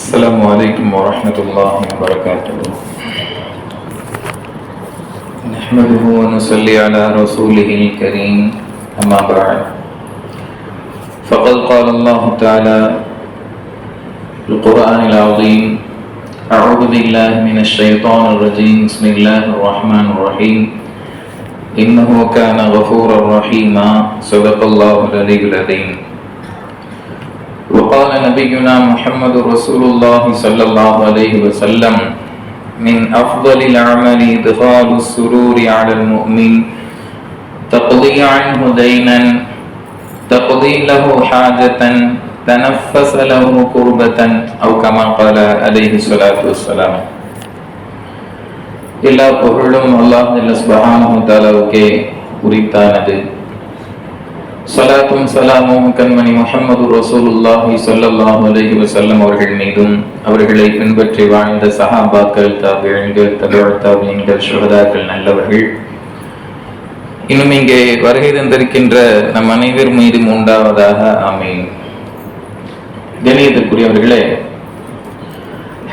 السلام عليكم ورحمة الله وبركاته. نحمده ونصلي على رسوله الكريم. أما بعد. فقد قال الله تعالى القرآن العظيم أعوذ بالله من الشيطان الرجيم. بسم الله الرحمن الرحيم. إنه كان غفورا رحيما. صدق الله العلي العظيم. وقال نبينا محمد رسول الله صلى الله عليه وسلم من أفضل الأعمال إدخال السرور على المؤمن تقضي عنه دينا تقضي له حاجة تنفس له كربة أو كما قال عليه الصلاة والسلام எல்லா புகழும் அல்லாஹ் சுபஹானஹு தஆலாவுக்கே உரித்தானது சலாத்தும் சலாமும் கண்மணி முகமது ரசூலுல்லாஹி சொல்லல்லாஹு அலைஹி வஸல்லம் அவர்கள் மீதும் அவர்களை பின்பற்றி வாழ்ந்த சஹாபாக்கள் தாபியங்கள் தபிஅத் தாபியங்கள் சுகதாக்கள் நல்லவர்கள். இன்னும் இங்கே வருகை தந்திருக்கின்ற நம் அனைவர் மீதும் உண்டாவதாக ஆமீன். கணியத்திற்குரியவர்களே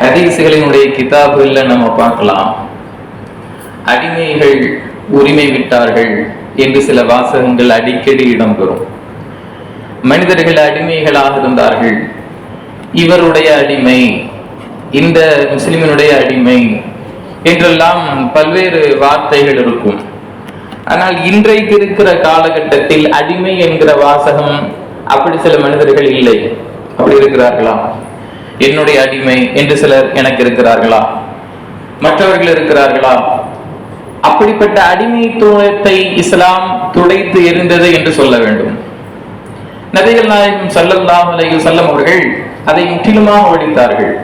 ஹதீஸ்களினுடைய கிதாபுகளில் நம்ம பார்க்கலாம். அடிமைகள் உரிமை விட்டார்கள். என்று சில வாசகங்கள் அடிக்கடி இடம்பெறும். மனிதர்கள் அடிமைகளாக இருந்தார்கள் இவருடைய அடிமை இந்த முஸ்லிமினுடைய அடிமை என்றெல்லாம் பல்வேறு வார்த்தைகள் இருக்கும். ஆனால் இன்றைக்கு இருக்கிற காலகட்டத்தில் அடிமை என்கிற வாசகம் அப்படி சில மனிதர்கள் இல்லை. அப்படி இருக்கிறார்களா? என்னுடைய அடிமை என்று சிலர் எனக்கு இருக்கிறார்களா? மற்றவர்கள் இருக்கிறார்களா? அப்படிப்பட்ட அடிமைத்துவத்தை இஸ்லாம் துடைத்து எரிந்தது என்று சொல்ல வேண்டும். நபிகள் நாயகம் சல்லல்லாம் அலைஹி அவர்கள் அதை முற்றிலுமாக ஒழித்தார்கள்.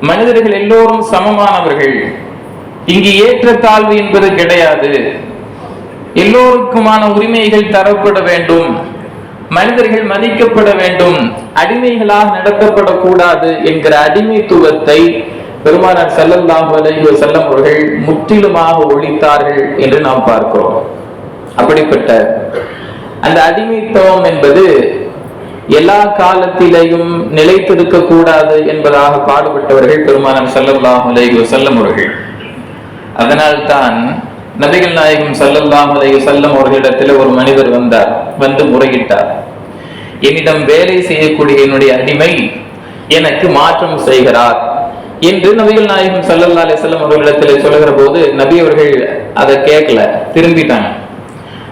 மனிதர்கள் எல்லோரும் சமமானவர்கள். இங்கு ஏற்றத்தாழ்வு என்பது கிடையாது. எல்லோருக்குமான உரிமைகள் தரப்பட வேண்டும். மனிதர்கள் மதிக்கப்பட வேண்டும். அடிமைகளாக நடத்தப்படக்கூடாது என்கிற அடிமைத்துவத்தை பெருமானார் செல்லல்லாம் அலைஹி செல்லம் அவர்கள் முற்றிலுமாக ஒழித்தார்கள் என்று நாம் பார்க்கிறோம். அப்படிப்பட்ட அந்த அடிமைத்துவம் என்பது எல்லா காலத்திலேயும் நிலைத்திருக்க கூடாது என்பதாக பாடுபட்டவர்கள் பெருமானம் செல்லல்லாம் அலைஹி செல்லம் அவர்கள். அதனால் தான் நபிகள் நாயகம் செல்லல்லாம் அலைஹி செல்லம் அவர்களிடத்தில் ஒரு மனிதர் வந்தார் வந்து முறையிட்டார். என்னிடம் வேலை செய்யக்கூடிய என்னுடைய அடிமை எனக்கு மாற்றம் செய்கிறார். என்று நபிகள் நாயகம் சல்லல்லா அலிஸ்லாம் அவர்களிடத்தில் சொல்லுகிற போது நபி அவர்கள் அதை கேட்கல திரும்பிட்டாங்க.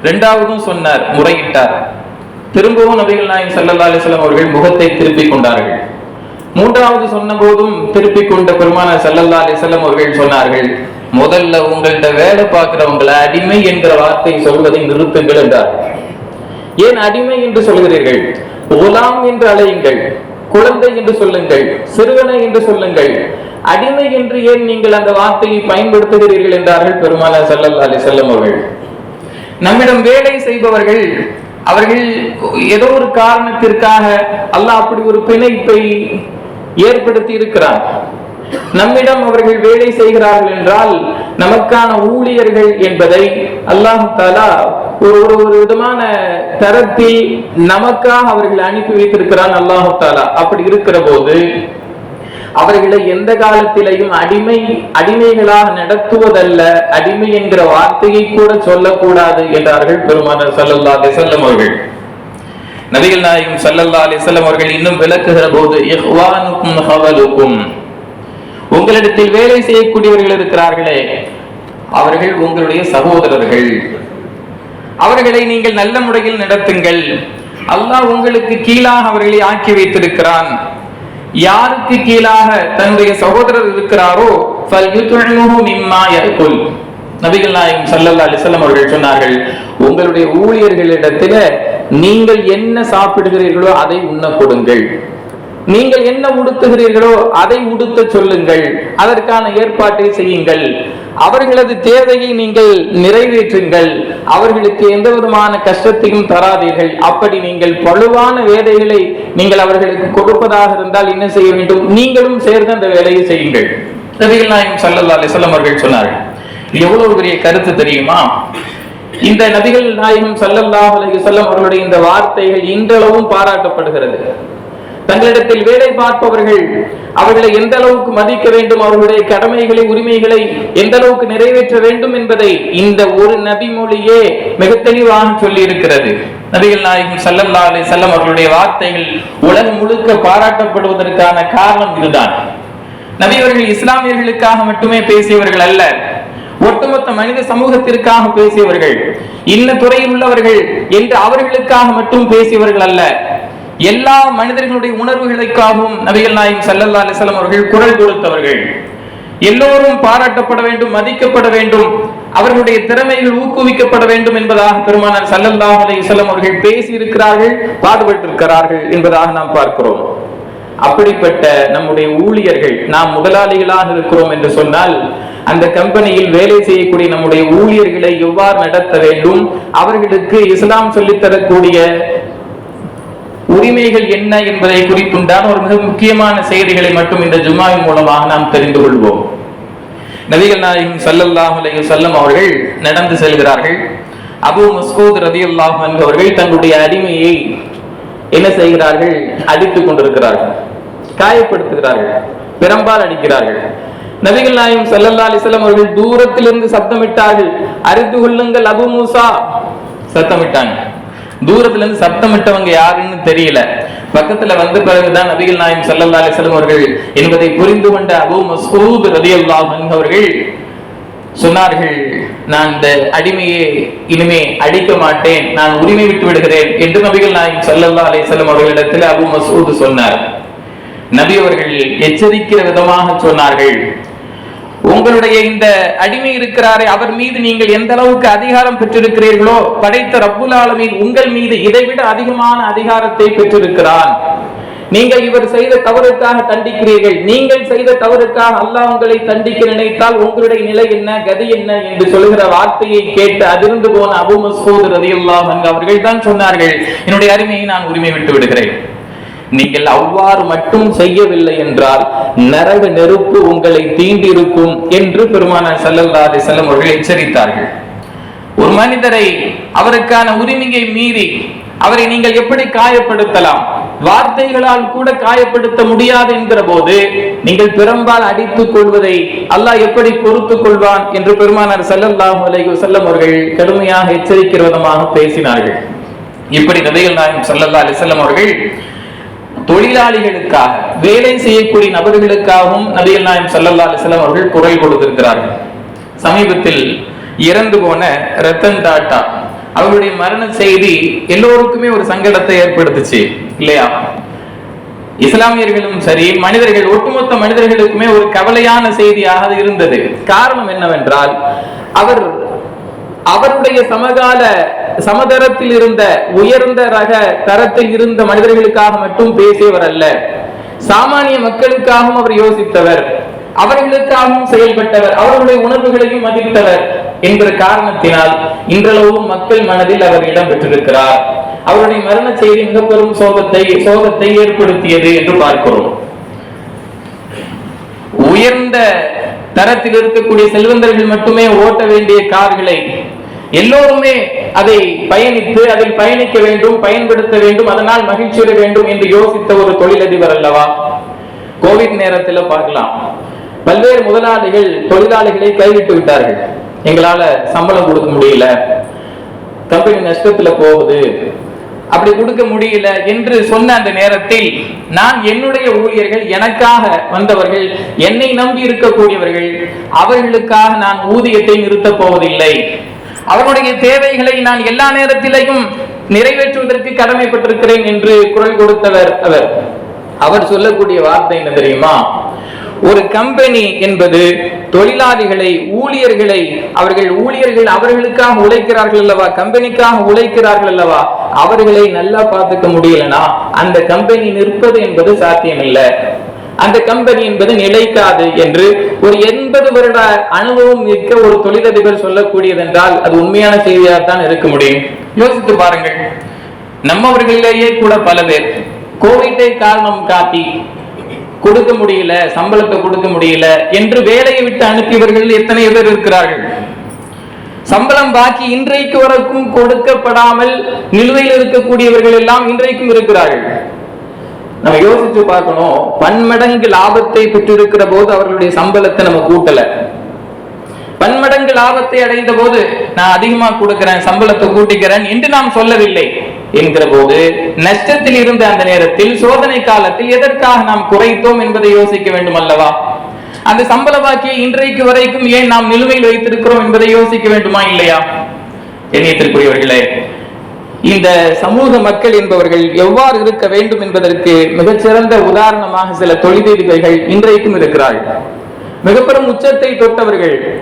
ரெண்டாவதும் சொன்னார் முறையிட்டார். திரும்பவும் நபிகள் நாயகம் சல்லல்லா அலிஸ்லாம் அவர்கள் முகத்தை திருப்பிக் கொண்டார்கள். மூன்றாவது சொன்ன போதும் திருப்பிக் கொண்ட பெருமான சல்லல்லா அலிஸ்லாம் அவர்கள் சொன்னார்கள் முதல்ல உங்கள்கிட்ட வேலை பார்க்கிறவங்களை அடிமை என்ற வார்த்தை சொல்வதை நிறுத்துங்கள் என்றார். ஏன் அடிமை என்று சொல்கிறீர்கள்? குலாம் என்று அழையுங்கள். குழந்தை என்று சொல்லுங்கள் சிறுவனை என்று சொல்லுங்கள். அடிமை என்று ஏன் நீங்கள் அந்த வார்த்தையை பயன்படுத்துகிறீர்கள் என்றார்கள் பெருமான சல்லல்லா அலி செல்லம் அவர்கள். நம்மிடம் வேலை செய்பவர்கள் அவர்கள் ஏதோ ஒரு காரணத்திற்காக அல்லாஹ் அப்படி ஒரு பிணைப்பை ஏற்படுத்தி இருக்கிறார் நம்மிடம் அவர்கள் வேலை செய்கிறார்கள் என்றால் நமக்கான ஊழியர்கள் என்பதை அல்லாஹு தாலா ஒரு ஒரு ஒரு விதமான தரத்தில் நமக்காக அவர்கள் அனுப்பி வைத்திருக்கிறான் அல்லாஹு தாலா அப்படி இருக்கிற போது அவர்களை எந்த காலத்திலையும் அடிமை அடிமைகளாக நடத்துவதல்ல அடிமை என்கிற வார்த்தையை கூட சொல்லக்கூடாது என்றார்கள் பெருமானார் சல்லல்லா அலிசல்லம் அவர்கள். நபிகள் நாயகம் சல்லல்லா அலிசல்லம் அவர்கள் இன்னும் விளக்குகிற போது உங்களிடத்தில் வேலை செய்யக்கூடியவர்கள் இருக்கிறார்களே அவர்கள் உங்களுடைய சகோதரர்கள். அவர்களை நீங்கள் நல்ல முறையில் நடத்துங்கள். அல்லாஹ் உங்களுக்கு கீழாக அவர்களை ஆக்கி வைத்திருக்கிறான். யாருக்கு கீழாக தன்னுடைய சகோதரர் இருக்கிறாரோ நபிகள் நாயகம் சல்லல்லா அலிசல்லம் அவர்கள் சொன்னார்கள் உங்களுடைய ஊழியர்களிடத்தில நீங்கள் என்ன சாப்பிடுகிறீர்களோ அதை உண்ண கொடுங்கள். நீங்கள் என்ன உடுத்துகிறீர்களோ அதை உடுத்த சொல்லுங்கள். அதற்கான ஏற்பாட்டை செய்யுங்கள். அவர்களது தேவையை நீங்கள் நிறைவேற்றுங்கள். அவர்களுக்கு எந்த விதமான கஷ்டத்தையும் தராதீர்கள். அப்படி நீங்கள் பழுவான வேலைகளை நீங்கள் அவர்களுக்கு கொடுப்பதாக இருந்தால் என்ன செய்ய வேண்டும்? நீங்களும் சேர்ந்து அந்த வேலையை செய்யுங்கள். நபிகள் நாயகம் சல்லல்லா அலிசல்லம் அவர்கள் சொன்னார்கள் எவ்வளவு பெரிய கருத்து தெரியுமா? இந்த நபிகள் நாயகம் சல்லல்லாஹ் அலைஹி வஸல்லம் அவர்களுடைய இந்த வார்த்தைகள் இன்றளவும் பாராட்டப்படுகிறது. தங்களிடத்தில் வேலை பார்ப்பவர்கள் அவர்களை எந்த அளவுக்கு மதிக்க வேண்டும் அவர்களுடைய கடமைகளை உரிமைகளை எந்த அளவுக்கு நிறைவேற்ற வேண்டும் என்பதை இந்த ஒரு நபி மொழியே மிக தெளிவாக சொல்லி இருக்கிறது நபிகள் நாயகம் சல்லல்லா அலி செல்லம் அவர்களுடைய வார்த்தைகள் உலகம் முழுக்க பாராட்டப்படுவதற்கான காரணம் இதுதான். நபி அவர்கள் இஸ்லாமியர்களுக்காக மட்டுமே பேசியவர்கள் அல்ல ஒட்டுமொத்த மனித சமூகத்திற்காக பேசியவர்கள் இன்ன துறையில் உள்ளவர்கள் என்று அவர்களுக்காக மட்டும் பேசியவர்கள் அல்ல. எல்லா மனிதர்களுடைய உணர்வுகளுக்காகவும் நபிகள் நாயகம் சல்லல்லா அலிஸ்லாம் அவர்கள் குரல் கொடுத்தவர்கள். எல்லோரும் பாராட்டப்பட வேண்டும் மதிக்கப்பட வேண்டும் அவர்களுடைய திறமைகள் ஊக்குவிக்கப்பட வேண்டும் என்பதாக பெருமானார் சல்லல்லாஹ் அலைஹிஸ்ஸலாம் அவர்கள் பேசி இருக்கிறார்கள் பாடுபட்டிருக்கிறார்கள் என்பதாக நாம் பார்க்கிறோம். அப்படிப்பட்ட நம்முடைய ஊழியர்கள் நாம் முதலாளிகளாக இருக்கிறோம் என்று சொன்னால் அந்த கம்பெனியில் வேலை செய்யக்கூடிய நம்முடைய ஊழியர்களை எவ்வாறு நடத்த வேண்டும்? அவர்களுக்கு இஸ்லாம் சொல்லித் தரக்கூடிய உரிமைகள் என்ன என்பதை குறித்துண்டான ஒரு மிக முக்கியமான செய்திகளை மட்டும் இந்த ஜும்மாவின் மூலமாக நாம் தெரிந்து கொள்வோம். நபிகள் நாயகம் சல்லல்லாஹ் அலைய வஸல்லம் அவர்கள் நடந்து செல்கிறார்கள். அபூ மஸ்கூத் ரதி அல்லாஹ் அவர்கள் தங்களுடைய அடிமையை என்ன செய்கிறார்கள்? அடித்துக் கொண்டிருக்கிறார்கள். காயப்படுத்துகிறார்கள். பெரும்பால் அடிக்கிறார்கள். நபிகள் நாயகம் சல்லல்லா அலைஹி அவர்கள் தூரத்திலிருந்து சத்தமிட்டார்கள் அறிந்து கொள்ளுங்கள் அபு மூசா. சத்தமிட்டாங்க. தூரத்துல இருந்து சத்தமிட்டவங்க யாருன்னு தெரியல. பக்கத்துல வந்த பிறகுதான் நபிகள் நாயம் சல்லல்லா அலிஸ்லம் அவர்கள் என்பதை புரிந்து கொண்ட அபு மசூத் ரதி அவர்கள் சொன்னார்கள் நான் இந்த அடிமையை இனிமே அடிக்க மாட்டேன். நான் உரிமை விட்டு விடுகிறேன். என்று நபிகள் நாயம் சல்லல்லா அலிஸ்லம் அவர்களிடத்தில் அபு மசூத் சொன்னார். நபி அவர்கள் எச்சரிக்கிற விதமாக சொன்னார்கள். உங்களுடைய இந்த அடிமை இருக்கிறாரே அவர் மீது நீங்கள் எந்த அளவுக்கு அதிகாரம் பெற்றிருக்கிறீர்களோ படைத்த ரப்புல் ஆலமீன் உங்கள் மீது இதைவிட அதிகமான அதிகாரத்தை பெற்றிருக்கிறான். நீங்கள் இவர் செய்த தவறுக்காக தண்டிக்கிறீர்கள். நீங்கள் செய்த தவறுக்காக அல்லாஹ் உங்களை தண்டிக்க நினைத்தால் உங்களுடைய நிலை என்ன கதி என்ன என்று சொல்லுகிற வார்த்தையை கேட்டு அதிர்ந்து போன அபு மசூத் ரதியுல்லாஹ் அவர்கள் தான் சொன்னார்கள் என்னுடைய அருமையை நான் உரிமை விட்டு விடுகிறேன். நீங்கள் அவ்வாறு மட்டும் செய்யவில்லை என்றால் நரக நெருப்பு உங்களை தீண்டிருக்கும் என்று பெருமானார் ஸல்லல்லாஹு அலைஹி அவர்கள் எச்சரித்தார்கள். ஒரு மனிதரை அவருக்கான உரிமையை மீறி அவரை நீங்கள் எப்படி காயப்படுத்தலாம்? வார்த்தைகளால் கூட காயப்படுத்த முடியாது என்கிற போது நீங்கள் பெரும்பால் அடித்துக் கொள்வதை அல்லாஹ் எப்படி பொறுத்துக் கொள்வான் என்று பெருமானார் செல்லல்லா அலைஹி செல்லம் அவர்கள் கடுமையாக எச்சரிக்கிற விதமாக பேசினார்கள். இப்படி நபிகள் நாயகம் ஸல்லல்லாஹு அலைஹி அவர்கள் தொழிலாளிகளுக்காக வேலை செய்யக்கூடிய நபர்களுக்காகவும் நபிகள் நாயம் சல்லல்லா அலிஸ்லாம் அவர்கள் குரல் கொடுத்திருக்கிறார்கள். சமீபத்தில் இறந்து போன ரத்தன் டாட்டா அவருடைய மரண செய்தி எல்லோருக்குமே ஒரு சங்கடத்தை ஏற்படுத்துச்சு இல்லையா? இஸ்லாமியர்களும் சரி மனிதர்கள் ஒட்டுமொத்த மனிதர்களுக்குமே ஒரு கவலையான செய்தியாக இருந்தது. காரணம் என்னவென்றால் அவர் அவருடைய சமகால சமதரத்தில் இருந்த உயர்ந்த ரக தரத்தில் இருந்த மனிதர்களுக்காக மட்டும் பேசியவர் அல்ல. சாமானிய மக்களுக்காகவும் அவர் யோசித்தவர். அவர்களுக்காகவும் செயல்பட்டவர். அவர்களுடைய உணர்வுகளையும் மதித்தவர் என்ற காரணத்தினால் இன்றளவும் மக்கள் மனதில் அவர் இடம் பெற்றிருக்கிறார். அவருடைய மரண செய்தி மிக பெரும் சோகத்தை சோகத்தை ஏற்படுத்தியது என்று பார்க்கிறோம். உயர்ந்த தரத்தில் இருக்கக்கூடிய செல்வந்தர்கள் மட்டுமே ஓட்ட வேண்டிய கார்களை எல்லோருமே அதை பயணித்து அதில் பயணிக்க வேண்டும் பயன்படுத்த வேண்டும் அதனால் மகிழ்ச்சியிட வேண்டும் என்று யோசித்த ஒரு தொழிலதிபர் அல்லவா? கோவிட் நேரத்தில் பார்க்கலாம். பல்வேறு முதலாளிகள் தொழிலாளிகளை கைவிட்டு விட்டார்கள். எங்களால சம்பளம் கொடுக்க முடியல. கம்பெனி நஷ்டத்துல போகுது. அப்படி கொடுக்க முடியல என்று சொன்ன அந்த நேரத்தில் நான் என்னுடைய ஊழியர்கள் எனக்காக வந்தவர்கள் என்னை நம்பி இருக்கக்கூடியவர்கள் அவர்களுக்காக நான் ஊதியத்தை நிறுத்தப் போவதில்லை. அவருடைய தேவைகளை நான் எல்லா நேரத்திலையும் நிறைவேற்றுவதற்கு கடமைப்பட்டிருக்கிறேன் என்று குரல் கொடுத்தவர் அவர். அவர் சொல்லக்கூடிய வார்த்தை என்ன தெரியுமா? ஒரு கம்பெனி என்பது தொழிலாளிகளை ஊழியர்களை அவர்கள் ஊழியர்கள் அவர்களுக்காக உழைக்கிறார்கள் அல்லவா? கம்பெனிக்காக உழைக்கிறார்கள் அல்லவா? அவர்களை நல்லா பார்த்துக்க முடியலனா அந்த கம்பெனி நிற்பது என்பது சாத்தியமில்லை. அந்த கம்பெனி என்பது நிலைக்காது என்று ஒரு எண்பது வருட அனுபவம் மிக்க ஒரு தொழிலதிபர் சொல்லக்கூடியதென்றால் அது உண்மையான செய்தியாகத்தான் இருக்க முடியும். யோசித்து பாருங்கள். நம்மவர்களிலேயே கூட பல பேர் கோவிட்டை காரணம் காட்டி கொடுக்க முடியல சம்பளத்தை கொடுக்க முடியல என்று வேலையை விட்டு அனுப்பியவர்கள் எத்தனை பேர் இருக்கிறார்கள். சம்பளம் பாக்கி இன்றைக்கு வரைக்கும் கொடுக்கப்படாமல் நிலுவையில் இருக்கக்கூடியவர்கள் எல்லாம் இன்றைக்கும் இருக்கிறார்கள். நம்ம யோசிச்சு பார்க்கணும். பன்மடங்கு லாபத்தை பெற்றிருக்கிற போது அவர்களுடைய சம்பளத்தை நம்ம கூட்டல. பன்மடங்கு லாபத்தை அடைந்த போது நான் அதிகமா கொடுக்கிறேன் சம்பளத்தை கூட்டிக்கிறேன் என்று நாம் சொல்லவில்லை என்கிற போது நஷ்டத்தில் இருந்த அந்த நேரத்தில் சோதனை காலத்தில் எதற்காக நாம் குறைத்தோம் என்பதை யோசிக்க வேண்டும் அல்லவா? அந்த சம்பள பாக்கியை இன்றைக்கு வரைக்கும் ஏன் நாம் நிலுவையில் வைத்திருக்கிறோம் என்பதை யோசிக்க வேண்டுமா இல்லையா? எண்ணியத்திற்குரியவர்களே இந்த சமூக மக்கள் என்பவர்கள் எவ்வாறு இருக்க வேண்டும் என்பதற்கு மிகச்சிறந்த உதாரணமாக சில தொழிலதிபர்கள் இன்றைக்கும் இருக்கிறார்கள். மிகப்பெரும் உச்சத்தை தொட்டவர்கள்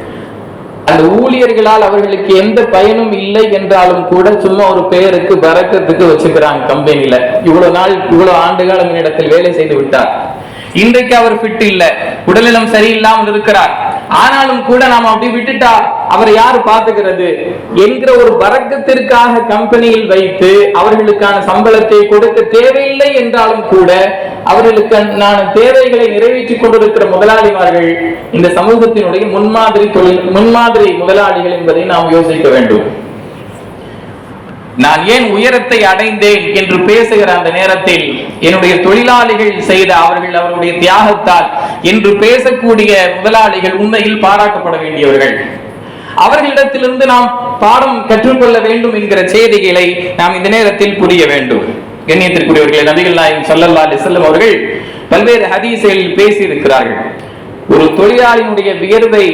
அந்த ஊழியர்களால் அவர்களுக்கு எந்த பயனும் இல்லை என்றாலும் கூட சும்மா ஒரு பெயருக்கு பறக்கத்துக்கு வச்சுக்கிறாங்க கம்பெனியில. இவ்வளவு நாள் இவ்வளவு ஆண்டுகாலம் என்னிடத்தில் வேலை செய்து விட்டார். இன்றைக்கு அவர் ஃபிட் இல்ல. உடல்நலம் சரியில்லாமல் இருக்கிறார். ஆனாலும் கூட நாம் அப்படி விட்டுட்டா அவரை யாரு பாத்துக்கிறது என்கிற ஒரு வரக்கத்திற்காக கம்பெனியில் வைத்து அவர்களுக்கான சம்பளத்தை கொடுக்க தேவையில்லை என்றாலும் கூட அவர்களுக்கு நான் தேவைகளை நிறைவேற்றிக் கொண்டிருக்கிற முதலாளிமார்கள் இந்த சமூகத்தினுடைய முன்மாதிரி தொழில் முன்மாதிரி முதலாளிகள் என்பதை நாம் யோசிக்க வேண்டும். நான் ஏன் உயரத்தை அடைந்தேன் என்று பேசுகிற அந்த நேரத்தில் என்னுடைய தொழிலாளிகள் செய்த அவர்கள் அவருடைய தியாகத்தால் என்று பேசக்கூடிய முதலாளிகள் உண்மையில் பாராட்டப்பட வேண்டியவர்கள். அவர்களிடத்திலிருந்து நாம் பாடம் கற்றுக்கொள்ள வேண்டும் என்கிற செய்திகளை நாம் இந்த நேரத்தில் புரிய வேண்டும். கண்ணியத்திற்குரியவர்களை நபிகள் நாயகம் ஸல்லல்லாஹு அலைஹி அவர்கள் பல்வேறு ஹதீசைகளில் பேசியிருக்கிறார்கள். ஒரு தொழிலாளியினுடைய வியர்வை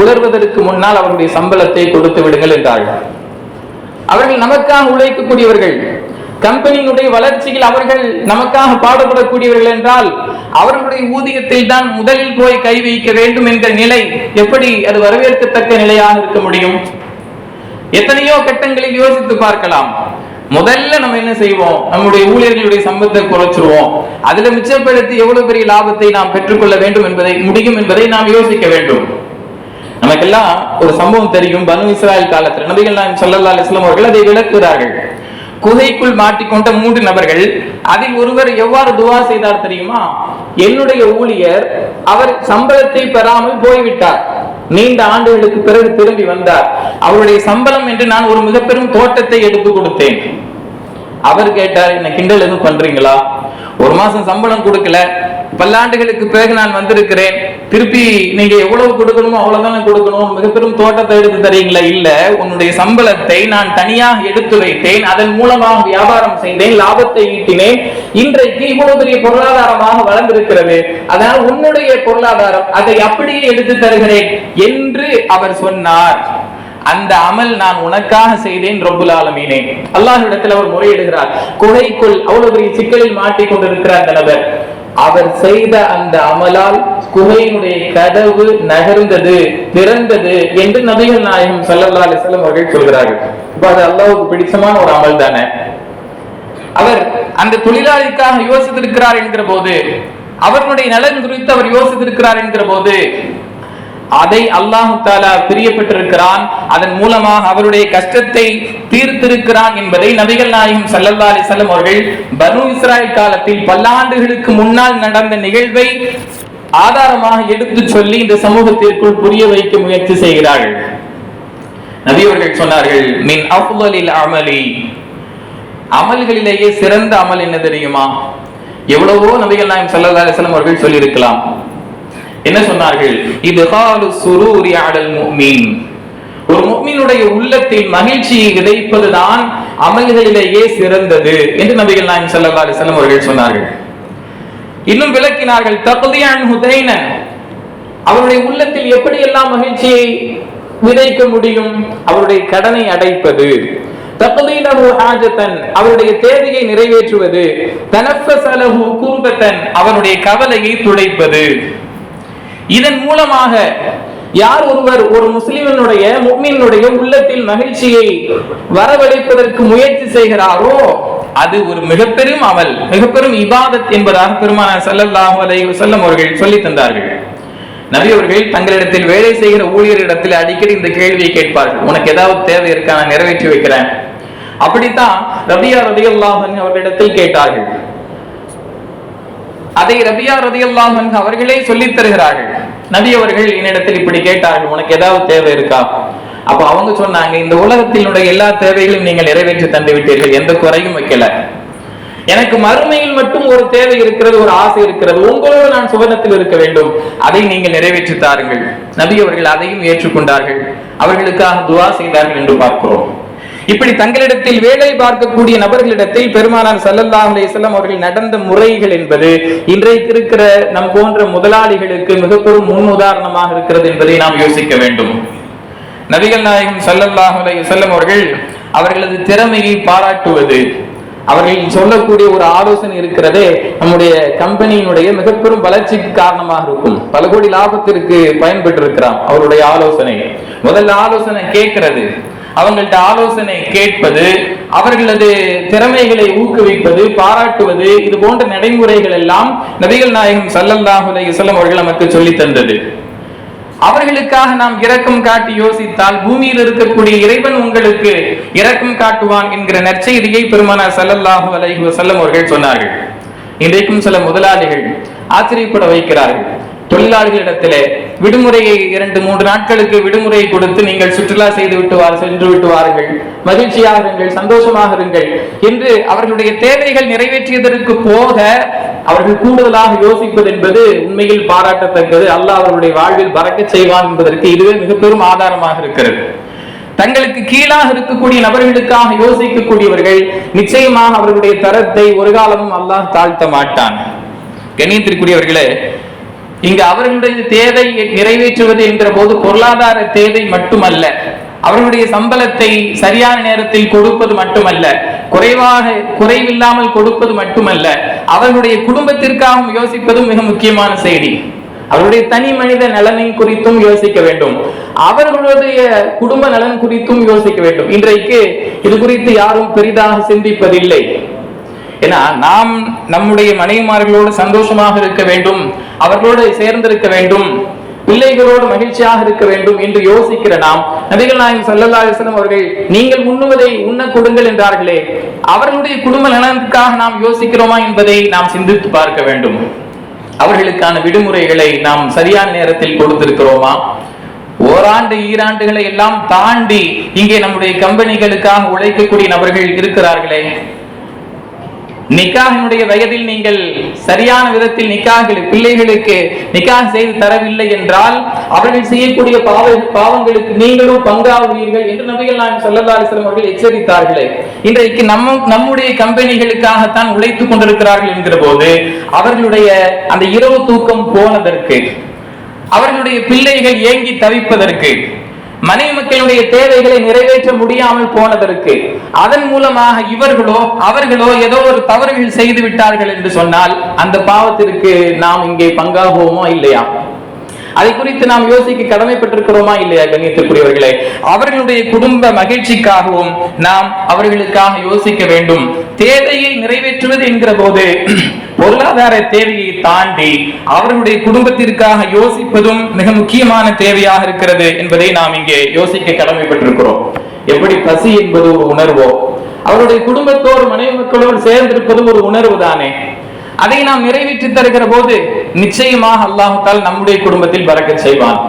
உணர்வதற்கு முன்னால் அவருடைய சம்பளத்தை கொடுத்து விடுங்கள் என்றார்கள். அவர்கள் நமக்காக உழைக்கக்கூடியவர்கள். கம்பெனியினுடைய வளர்ச்சியில் அவர்கள் நமக்காக பாடுபடக்கூடியவர்கள் என்றால் அவர்களுடைய ஊதியத்தில் தான் முதலில் போய் கை வைக்க வேண்டும் என்ற நிலை எப்படி அது வரவேற்கத்தக்க நிலையாக இருக்க முடியும்? எத்தனையோ கட்டங்களில் யோசித்து பார்க்கலாம். முதல்ல நம்ம என்ன செய்வோம்? நம்முடைய ஊழியர்களுடைய சம்பத்தை குறைச்சிருவோம். அதுல மிச்சப்படுத்தி எவ்வளவு பெரிய லாபத்தை நாம் பெற்றுக்கொள்ள வேண்டும் என்பதை முடியும் என்பதை நாம் யோசிக்க வேண்டும். நமக்கெல்லாம் ஒரு சம்பவம் தெரியும். பனு இஸ்ராயல் காலத்தில் நபிகள் நாயகம் சல்லா அலிஸ்லாம் அவர்கள் அதை விளக்குகிறார்கள். குகைக்குள் மாட்டிக்கொண்ட மூன்று நபர்கள் அதில் ஒருவர் எவ்வாறு துவா செய்தார் தெரியுமா? என்னுடைய ஊழியர் அவர் சம்பளத்தை பெறாமல் போய்விட்டார். நீண்ட ஆண்டுகளுக்கு பிறகு திரும்பி வந்தார். அவருடைய சம்பளம் என்று நான் ஒரு மிக பெரும் தோட்டத்தை எடுத்து கொடுத்தேன். அவர் கேட்டார் என்ன கிண்டல் எதுவும் பண்றீங்களா? ஒரு மாசம் சம்பளம் கொடுக்கல. பல்லாண்டுகளுக்கு பிறகு நான் வந்திருக்கிறேன். திருப்பி நீங்க எவ்வளவு கொடுக்கணுமோ அவ்வளவுதானே கொடுக்கணும். மிக பெரும் தோட்டத்தை எடுத்து தரீங்களா? இல்ல உன்னுடைய சம்பளத்தை நான் தனியாக எடுத்து வைத்தேன் அதன் மூலமாக வியாபாரம் செய்தேன் லாபத்தை ஈட்டினேன். இன்றைக்கு இவ்வளவு பெரிய பொருளாதாரமாக வளர்ந்திருக்கிறது. அதனால் உன்னுடைய பொருளாதாரம் அதை அப்படியே எடுத்து தருகிறேன் என்று அவர் சொன்னார். அந்த அமல் நான் உனக்காக செய்தேன் ரப்புல் ஆலமீனே. அல்லாஹ்விடத்தில் அவர் முறையிடுகிறார். குகைக்குள் அவ்வளவு பெரிய சிக்கலில் மாட்டிக் கொண்டிருக்கிற அந்த நபர் அவர் செய்த அந்த அமலால் குகையினுடைய கதவு நகர்ந்தது திறந்தது என்று நபிகள் நாயகம் ஸல்லல்லாஹு அலிஸ்லம் அவர்கள் சொல்கிறார்கள். இப்ப அது அல்லாவுக்கு பிடிச்சமான ஒரு அமல் தானே? அவர் அந்த தொழிலாளிக்காக யோசித்திருக்கிறார் என்கிற போது அவர்களுடைய நலன் குறித்து அவர் யோசித்திருக்கிறார் என்கிற போது அதை அல்லாஹு தாலா பிரியப்பட்டிருக்கிறான். அதன் மூலமாக அவருடைய கஷ்டத்தை தீர்த்திருக்கிறான் என்பதை நபிகள் நாயகம் சல்லல்லா அலைஹி அவர்கள் பனு இஸ்ராயல் காலத்தில் பல்லாண்டுகளுக்கு முன்னால் நடந்த நிகழ்வை ஆதாரமாக எடுத்து சொல்லி இந்த சமூகத்திற்குள் புரிய வைக்க முயற்சி செய்கிறார்கள். நபியவர்கள் சொன்னார்கள் மின் அஃதலில் அமலி. அமல்களிலேயே சிறந்த அமல் என்ன தெரியுமா? எவ்வளவோ நபிகள் நாயகம் ஸல்லல்லாஹு அலைஹி வஸல்லம் அவர்கள் சொல்லியிருக்கலாம். என்ன சொன்னார்கள்? இது காலு சுரூரி அடல் முஃமின். ஒரு முக்மீனுடைய உள்ளத்தில் மகிழ்ச்சியை விதைப்பதுதான் அமல்களிலேயே சிறந்தது என்று நபிகள் நாயகம் ஸல்லல்லாஹு அலைஹி அவர்கள் சொன்னார்கள். இன்னும் விளக்கினார்கள் தகுதியான் ஹுதைன. அவருடைய உள்ளத்தில் எப்படி எல்லாம் மகிழ்ச்சியை விதைக்க முடியும்? அவருடைய கடனை அடைப்பது. அவருடைய தேவையை நிறைவேற்றுவது. தனஃபஸலஹு குர்பத்தன் அவனுடைய கவலையை துடைப்பது. இதன் மூலமாக யார் ஒருவர் ஒரு முஸ்லிமனுடைய முக்மீனுடைய உள்ளத்தில் மகிழ்ச்சியை வரவழைப்பதற்கு முயற்சி செய்கிறாரோ அது ஒரு மிகப்பெரும் அமல் மிகப்பெரும் இபாதத் என்பதாக பெருமான ஸல்லல்லாஹு அலைஹி வஸல்லம் அவர்கள் சொல்லி தந்தார்கள். நபி அவர்கள் தங்களிடத்தில் வேலை செய்கிற ஊழியரிடத்தில் அடிக்கடி இந்த கேள்வியை கேட்பார்கள். உனக்கு ஏதாவது தேவை இருக்கா? நான் நிறைவேற்றி வைக்கிறேன். அப்படித்தான் ரபியா ரதியல்லாஹு அல்லாஹன் அவர்களிடத்தில் கேட்டார்கள். அதை ரபியா ரதியல்லாஹு அவர்களே சொல்லித் தருகிறார்கள். நபி அவர்கள் என்னிடத்தில் இப்படி கேட்டார்கள் உனக்கு ஏதாவது தேவை இருக்கா? அப்ப அவங்க சொன்னாங்க இந்த உலகத்தினுடைய எல்லா தேவைகளையும் நீங்கள் நிறைவேற்றி தந்து விட்டீர்கள் எந்த குறையும் வைக்கல. எனக்கு மறுமையில் மட்டும் ஒரு தேவை இருக்கிறது ஒரு ஆசை இருக்கிறது உங்களோடு நான் சுவனத்தில் இருக்க வேண்டும். அதை நீங்கள் நிறைவேற்றி தாருங்கள். நபி அவர்கள் அதையும் ஏற்றுக்கொண்டார்கள். அவர்களுக்காக துவா செய்தார்கள் என்று பார்க்கிறோம். இப்படி தங்களிடத்தில் வேலை பார்க்கக்கூடிய நபர்களிடத்தில் பெருமானார் சல்லல்லா அலைஹி அவர்கள் நடந்த முறைகள் என்பது இன்றைக்கு இருக்கிற நம் போன்ற முதலாளிகளுக்கு மிக பெரும் முன் உதாரணமாக இருக்கிறது என்பதை நாம் யோசிக்க வேண்டும். நபிகள் நாயகம் சல்லல்லாஹு அலைஹி அவர்கள் அவர்களது திறமையை பாராட்டுவது அவர்கள் சொல்லக்கூடிய ஒரு ஆலோசனை இருக்கிறதே நம்முடைய கம்பெனியினுடைய மிக பெரும் வளர்ச்சிக்கு காரணமாக இருக்கும். பல கோடி லாபத்திற்கு பயன்பட்டு இருக்கிறான் அவருடைய ஆலோசனை. முதல்ல ஆலோசனை கேட்கிறது. அவங்கள்ட்ட ஆலோசனை கேட்பது அவர்களது திறமைகளை ஊக்குவிப்பது பாராட்டுவது இது போன்ற நடைமுறைகள் எல்லாம் நபிகள் நாயகம் சல்லல்லாஹு அலைஹி அவர்கள் நமக்கு சொல்லித் தந்தது. அவர்களுக்காக நாம் இரக்கம் காட்டி யோசித்தால் பூமியில் இருக்கக்கூடிய இறைவன் உங்களுக்கு இரக்கம் காட்டுவான் என்கிற நற்செய்தியை பெருமானார் சல்லல்லாஹு அலைஹி வசல்லம் அவர்கள் சொன்னார்கள். இன்றைக்கும் சில முதலாளிகள் ஆச்சரியப்பட வைக்கிறார்கள். தொழிலாளிகளிடத்திலே விடுமுறையை இரண்டு மூன்று நாட்களுக்கு விடுமுறை கொடுத்து நீங்கள் சுற்றுலா செய்து விட்டு சென்று விட்டு வாருங்கள். மகிழ்ச்சியாக இருங்கள் சந்தோஷமாக இருங்கள். என்று அவர்களுடைய தேவைகள் நிறைவேற்றியதற்கு போக அவர்கள் கூடுதலாக யோசிப்பது என்பது உண்மையில் பாராட்டத்தக்கது. அல்லாஹ் அவர்களுடைய வாழ்வில் பறக்க செய்வான் என்பதற்கு இதுவே மிக பெரும் ஆதாரமாக இருக்கிறது. தங்களுக்கு கீழாக இருக்கக்கூடிய நபர்களுக்காக யோசிக்கக்கூடியவர்கள் நிச்சயமாக அவர்களுடைய தரத்தை ஒரு காலமும் அல்லாஹ் தாழ்த்த மாட்டான். கண்ணியத்திற்குரியவர்களே இங்கு அவர்களுடைய தேவை நிறைவேற்றுவது என்கிற போது பொருளாதார தேவை மட்டுமல்ல. அவர்களுடைய சம்பளத்தை சரியான நேரத்தில் கொடுப்பது மட்டுமல்ல. குறைவாக குறைவில்லாமல் கொடுப்பது மட்டுமல்ல. அவர்களுடைய குடும்பத்திற்காகவும் யோசிப்பதும் மிக முக்கியமான செய்தி. அவருடைய தனி மனித நலனை குறித்தும் யோசிக்க வேண்டும். அவர்களுடைய குடும்ப நலன் குறித்தும் யோசிக்க வேண்டும். இன்றைக்கு இது குறித்து யாரும் பெரிதாக சிந்திப்பதில்லை. ஏன்னா நாம் நம்முடைய மனைவிமார்களோடு சந்தோஷமாக இருக்க வேண்டும் அவர்களோடு சேர்ந்திருக்க வேண்டும் பிள்ளைகளோடு மகிழ்ச்சியாக இருக்க வேண்டும் என்று யோசிக்கிற நாம் நபிகள் நாயகம் ஸல்லல்லாஹு அலைஹி அவர்கள் நீங்கள் உண்ணுவதை உண்ண கொடுங்கள் என்றார்களே அவர்களுடைய குடும்ப நலனுக்காக நாம் யோசிக்கிறோமா என்பதை நாம் சிந்தித்து பார்க்க வேண்டும். அவர்களுக்கான விடுமுறைகளை நாம் சரியான நேரத்தில் கொடுத்திருக்கிறோமா? ஓராண்டு ஈராண்டுகளை எல்லாம் தாண்டி இங்கே நம்முடைய கம்பெனிகளுக்காக உழைக்கக்கூடிய நபர்கள் இருக்கிறார்களே நிக்காகினுடைய வயதில் நீங்கள் சரியான விதத்தில் நிக்காக பிள்ளைகளுக்கு நிக்காக செய்து தரவில்லை என்றால் அவர்கள் செய்யக்கூடிய பாவ பாவங்களுக்கு நீங்களும் பங்காகுவீர்கள் என்று நபிகள் நாயகம் ஸல்லல்லாஹு அலைஹி அவர்கள் எச்சரித்தார்களே. இன்றைக்கு நம்ம நம்முடைய கம்பெனிகளுக்காகத்தான் உழைத்துக் கொண்டிருக்கிறார்கள் என்கிற போது அவர்களுடைய அந்த இரவு தூக்கம் போனதற்கு அவர்களுடைய பிள்ளைகள் ஏங்கி தவிப்பதற்கு மனைவி மக்களுடைய தேவைகளை நிறைவேற்ற முடியாமல் போனதற்கு அதன் மூலமாக இவர்களோ அவர்களோ ஏதோ ஒரு தவறுகள் செய்து விட்டார்கள் என்று சொன்னால் அந்த பாவத்திற்கு நாம் இங்கே பங்காகுவோமோ இல்லையா? அதை குறித்து நாம் யோசிக்க கடமைப்பட்டிருக்கிறோமா இல்லையா கண்ணியத்திற்குரியவர்களே? அவர்களுடைய குடும்ப மகிழ்ச்சிக்காகவும் நாம் அவர்களுக்காக யோசிக்க வேண்டும். தேவையை நிறைவேற்றுவது என்கிற போது பொருளாதார தேவையை தாண்டி அவர்களுடைய குடும்பத்திற்காக யோசிப்பதும் மிக முக்கியமான தேவையாக இருக்கிறது என்பதை நாம் இங்கே யோசிக்க கடமைப்பட்டிருக்கிறோம். எப்படி பசி என்பது ஒரு உணர்வோ? அவருடைய குடும்பத்தோடு மனைவி மக்களோடு சேர்ந்திருப்பதும் ஒரு உணர்வு தானே? அதை நாம் நிறைவேற்றி தருகிற போது நிச்சயமாக அல்லாஹால் நம்முடைய குடும்பத்தில் பறக்க செய்வான்.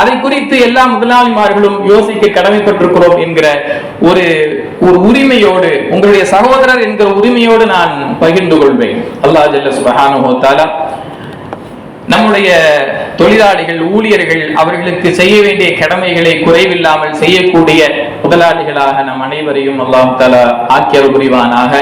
அதை குறித்து எல்லா முதலாளிமார்களும் யோசிக்க கடமைப்பட்டிருக்கிறோம் என்கிற ஒரு ஒரு உரிமையோடு உங்களுடைய சகோதரர் என்கிற உரிமையோடு நான் பகிர்ந்து கொள்வேன். அல்லாஹ் ஜல்ல சுபஹானுஹு நம்முடைய தொழிலாளிகள் ஊழியர்கள் அவர்களுக்கு செய்ய வேண்டிய கடமைகளை குறைவில்லாமல் செய்யக்கூடிய முதலாளிகளாக நம் அனைவரையும் அல்லாஹ் தலா ஆக்கியர் புரிவானாக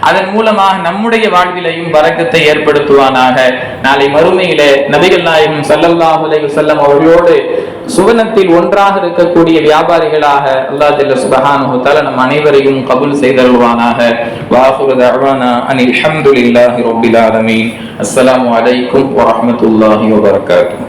அதன் மூலமாக நம்முடைய வாழ்விலையும் வரக்கத்தை ஏற்படுத்துவானாக. நாளை மறுமையில நபிகள் நாயகம் ஸல்லல்லாஹு செல்லம் அவர்களோடு சுவனத்தில் ஒன்றாக இருக்கக்கூடிய வியாபாரிகளாக அல்லாஹ் ஜல்ல சுப்ஹானஹு நம் அனைவரையும் கபுல் செய்தருள்வானாக. வாஹிரு தஅவானா அனில் ஹம்துலில்லாஹி ரப்பில் ஆலமீன். அஸ்ஸலாமு அலைக்கும்